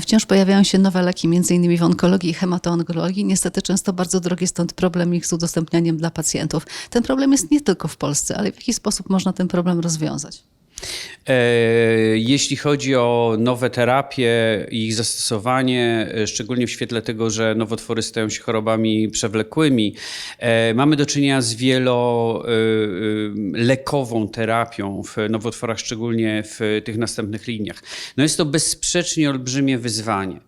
Wciąż pojawiają się nowe leki, m.in. w onkologii i hematoonkologii. Niestety często bardzo drogie, stąd problem ich z udostępnianiem dla pacjentów. Ten problem jest nie tylko w Polsce, ale w jaki sposób można ten problem rozwiązać? E, Jeśli chodzi o nowe terapie i ich zastosowanie, e, szczególnie w świetle tego, że nowotwory stają się chorobami przewlekłymi, e, mamy do czynienia z wielolekową terapią w nowotworach, szczególnie w tych następnych liniach. No jest to bezsprzecznie olbrzymie wyzwanie.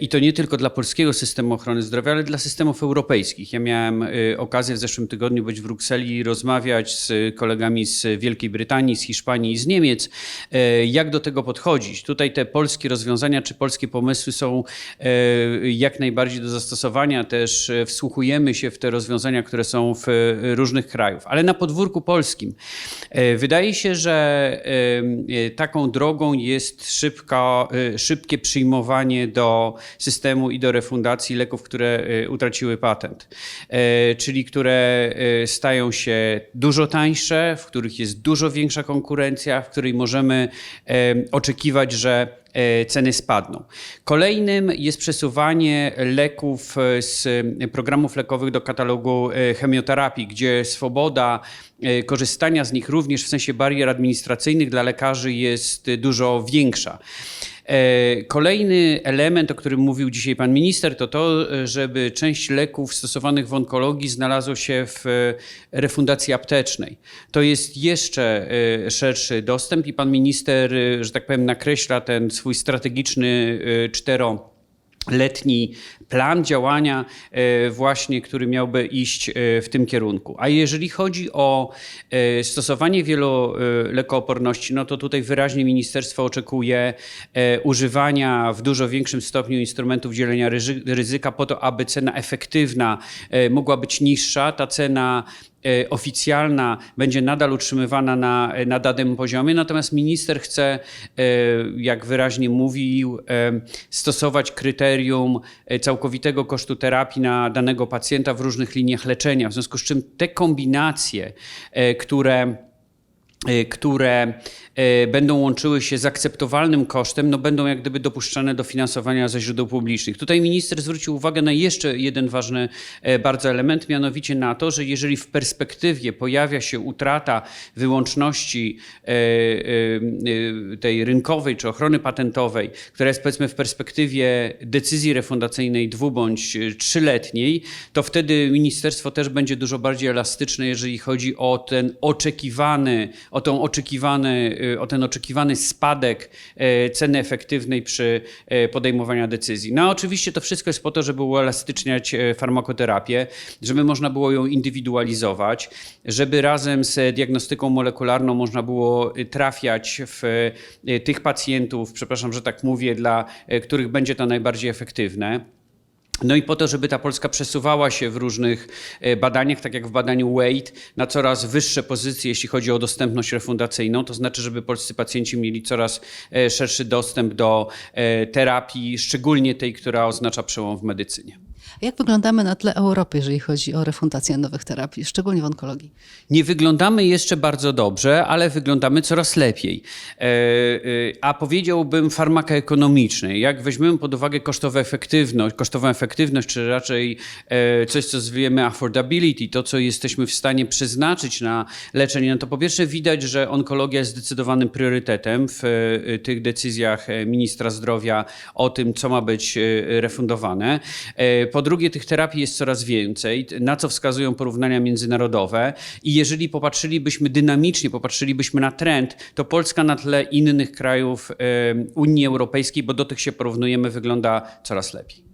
I to nie tylko dla polskiego systemu ochrony zdrowia, ale dla systemów europejskich. Ja miałem okazję w zeszłym tygodniu być w Brukseli i rozmawiać z kolegami z Wielkiej Brytanii, z Hiszpanii i z Niemiec, e, jak do tego podchodzić. Tutaj te polskie rozwiązania czy polskie pomysły są e, jak najbardziej do zastosowania. Też e, wsłuchujemy się w te rozwiązania, które są w różnych krajów. Ale na podwórku polskim wydaje się, że taką drogą jest szybkie przyjmowanie do systemu i do refundacji leków, które utraciły patent, czyli które stają się dużo tańsze, w których jest dużo większa konkurencja, w której możemy e, oczekiwać, że e, ceny spadną. Kolejnym jest przesuwanie leków e, z programów lekowych do katalogu chemioterapii, gdzie swoboda korzystania z nich również w sensie barier administracyjnych dla lekarzy jest dużo większa. E, Kolejny element, o którym mówił dzisiaj pan minister, to to, żeby część leków stosowanych w onkologii znalazło się w e, refundacji aptecznej. To jest jeszcze e, szerszy dostęp i pan minister, że tak powiem, nakreśla ten swój strategiczny cztero letni plan działania e, właśnie, który miałby iść e, w tym kierunku. A jeżeli chodzi o e, stosowanie wielolekooporności, no to tutaj wyraźnie ministerstwo oczekuje używania w dużo większym stopniu instrumentów dzielenia ryzy- ryzyka po to, aby cena efektywna mogła być niższa. Ta cena oficjalna będzie nadal utrzymywana na, na danym poziomie, natomiast minister chce, e, jak wyraźnie mówił, e, stosować kryterium e, całkowitego kosztu terapii na danego pacjenta w różnych liniach leczenia, w związku z czym te kombinacje, e, które e, które e, będą łączyły się z akceptowalnym kosztem, no będą jak gdyby dopuszczane do finansowania ze źródeł publicznych. Tutaj minister zwrócił uwagę na jeszcze jeden ważny e, bardzo element, mianowicie na to, że jeżeli w perspektywie pojawia się utrata wyłączności e, e, tej rynkowej czy ochrony patentowej, która jest powiedzmy w perspektywie decyzji refundacyjnej dwu bądź trzyletniej, to wtedy ministerstwo też będzie dużo bardziej elastyczne, jeżeli chodzi o ten oczekiwany, o, tą oczekiwany, y, o ten oczekiwany spadek e, ceny efektywnej przy e, podejmowaniu decyzji. No oczywiście to wszystko jest po to, żeby uelastyczniać farmakoterapię, żeby można było ją indywidualizować, żeby razem z diagnostyką molekularną można było y, trafiać w tych pacjentów, przepraszam, że tak mówię, dla których będzie to najbardziej efektywne. No i po to, żeby ta Polska przesuwała się w różnych e, badaniach, tak jak w badaniu WAIT, na coraz wyższe pozycje, jeśli chodzi o dostępność refundacyjną, to znaczy, żeby polscy pacjenci mieli coraz e, szerszy dostęp do e, terapii, szczególnie tej, która oznacza przełom w medycynie. Jak wyglądamy na tle Europy, jeżeli chodzi o refundację nowych terapii, szczególnie w onkologii? Nie wyglądamy jeszcze bardzo dobrze, ale wyglądamy coraz lepiej. E, e, A powiedziałbym farmakoekonomicznej. Jak weźmiemy pod uwagę kosztową efektywność, kosztową efektywność, czy raczej e, coś, co zwiemy affordability, to, co jesteśmy w stanie przeznaczyć na leczenie, no to po pierwsze widać, że onkologia jest zdecydowanym priorytetem w tych decyzjach ministra zdrowia o tym, co ma być refundowane. E, Po drugie, tych terapii jest coraz więcej, na co wskazują porównania międzynarodowe. I jeżeli popatrzylibyśmy dynamicznie, popatrzylibyśmy na trend, to Polska na tle innych krajów Unii Europejskiej, bo do tych się porównujemy, wygląda coraz lepiej.